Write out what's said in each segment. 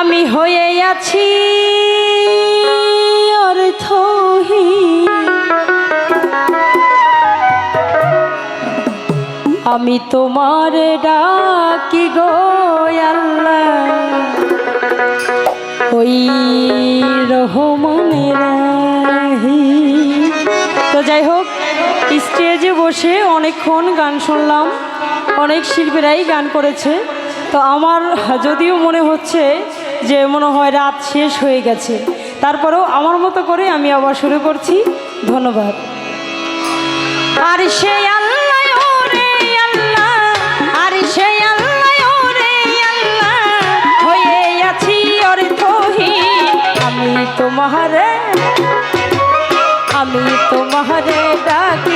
আমি হয়ে আছি আমি তোমার ডাকি গো আল্লাহ। ওই রহমানের রাহি। তো যাই হোক, স্টেজে বসে অনেকক্ষণ গান শুনলাম। অনেক শিল্পীরাই গান করেছে। তো আমার যদিও মনে হচ্ছে যে মনে হয় রাত শেষ হয়ে গেছে। তারপরেও আমার মতো করে আমি আবার শুরু করছি। ধন্যবাদ। আর অর্থহীন। আমি তোমারে আমি তোমারে ডাকি।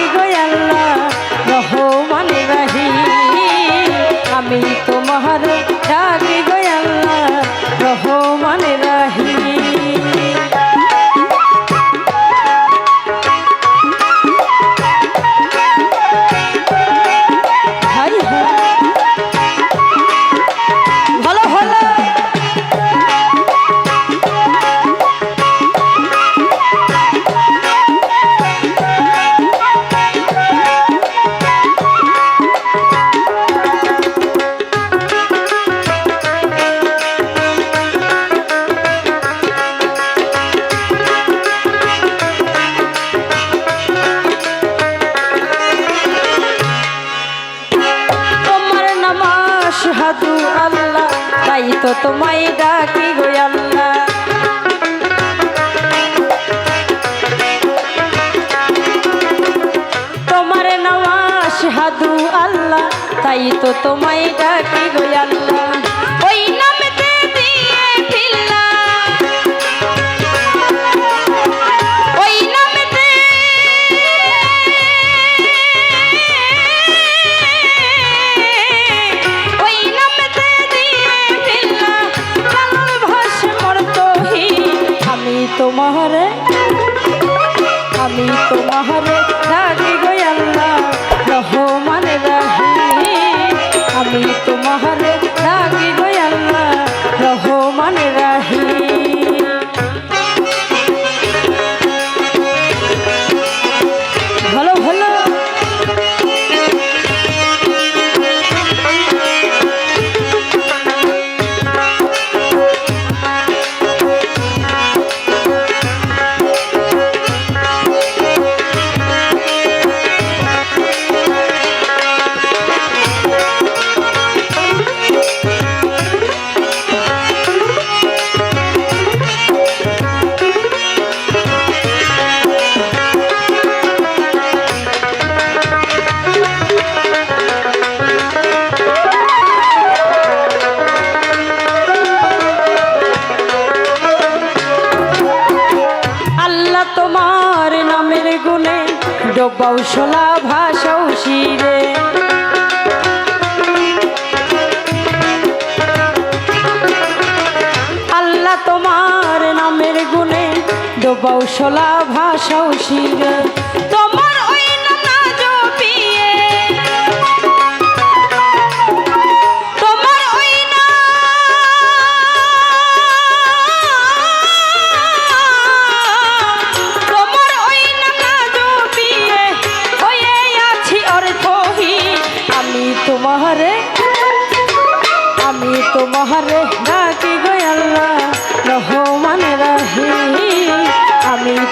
তাই তো তোমায় ডাকি গো আল্লাহ। তোমার নামাজ হাদু আল্লাহ, তাই তো তোমায় ডাকি গো আল্লাহ। ওই নামেতে আমি তোমারে ডোবাও শোলা ভাষাও শিরে। আল্লাহ তোমার নামের গুণে ডোবাও শোলা ভাষাও শিরে।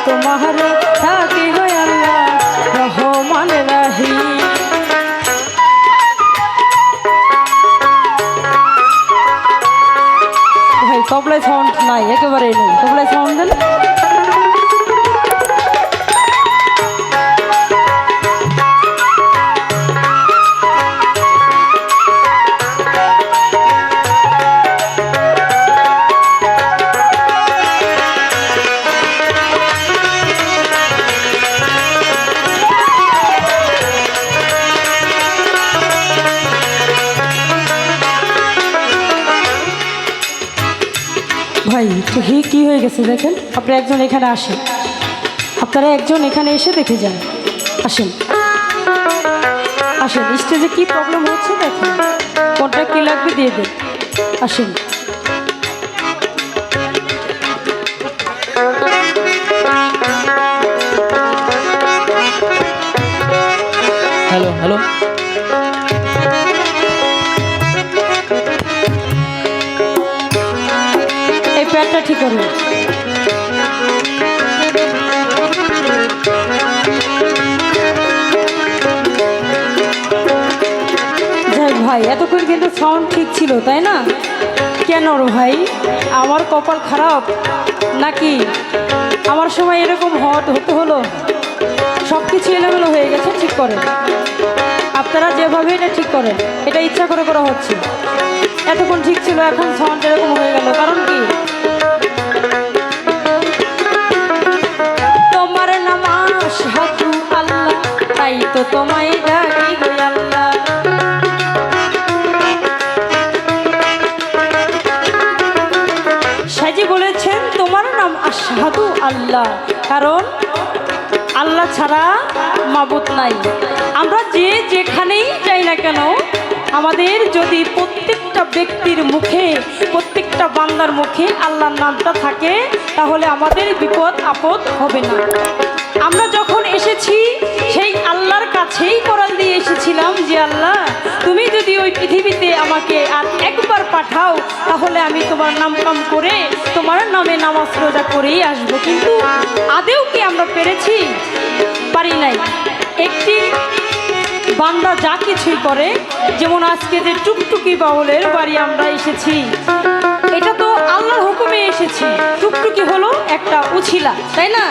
তোমারে গেছে, দেখেন। আপনারা একজন এখানে আসেন। আপনারা একজন এখানে এসে দেখে যান। আসেন। আসেন। স্টেজে কি প্রবলেম হচ্ছে, দেখেন। কোনটা কী লাগবে দিয়ে দেন। আসেন। হ্যালো হ্যালো করুন যাই ভাই, এতক্ষণ কিন্তু সাউন্ড ঠিক ছিল, তাই না? কেন ভাই? আমার কপাল খারাপ? নাকি আমার সময় এরকম হট হতে হলো? সব কিছু এলোমেলো হয়ে গেছে, ঠিক করেন আপনারা যেভাবে এটা ঠিক করেন, এটা ইচ্ছা করে করা হচ্ছে। এতক্ষণ ঠিক ছিল, এখন সাউন্ড এরকম হয়ে গেল। কারণ কি? তো তোমায় ডাকি আল্লাহ। সাজি বলেছেন, তোমার নাম আসাদু আল্লাহ, কারণ আল্লাহ ছাড়া মাবুত নাই। আমরা যে যেখানেই যাই না কেন, আমাদের যদি প্রত্যেকটা ব্যক্তির মুখে, প্রত্যেকটা বান্দার মুখে আল্লাহর নামটা থাকে, তাহলে আমাদের বিপদ আপদ হবে না। আমরা যখন এসেছি, সেই আল্লাহর কাছেই করাল দিয়ে এসেছিলাম যে, আল্লাহ, তুমি যদি ওই পৃথিবীতে আমাকে আর একবার পাঠাও, তাহলে আমি তোমার নাম কাম করে তোমার নামে নামাজ রোজা করেই আসব। কিন্তু আদেও কি আমরা পেরেছি? পারি নাই। একটি বান্দা যা কিছুই করে, যেমন আজকে যে টুকটুকি বাউলের বাড়ি আমরা এসেছি, এটা তো আল্লাহর হুকুমে এসেছি। একটা উছিলা, তাই না?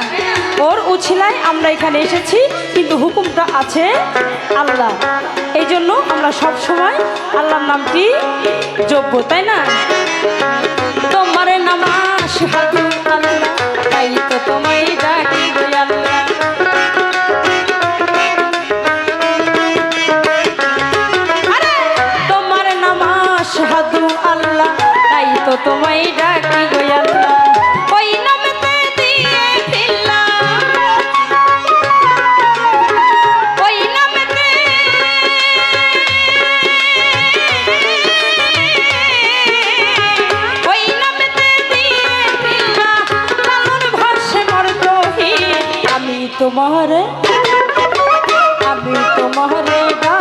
ওর উছিলায় আমরা এখানে এসেছি, কিন্তু হুকুমটা আছে আল্লাহ। এই জন্য আমরা সব সময় আল্লাহর নামটি যোগ্য তাই না? তোমার নামাজ হাতু তোমারে আমি তোমারে গা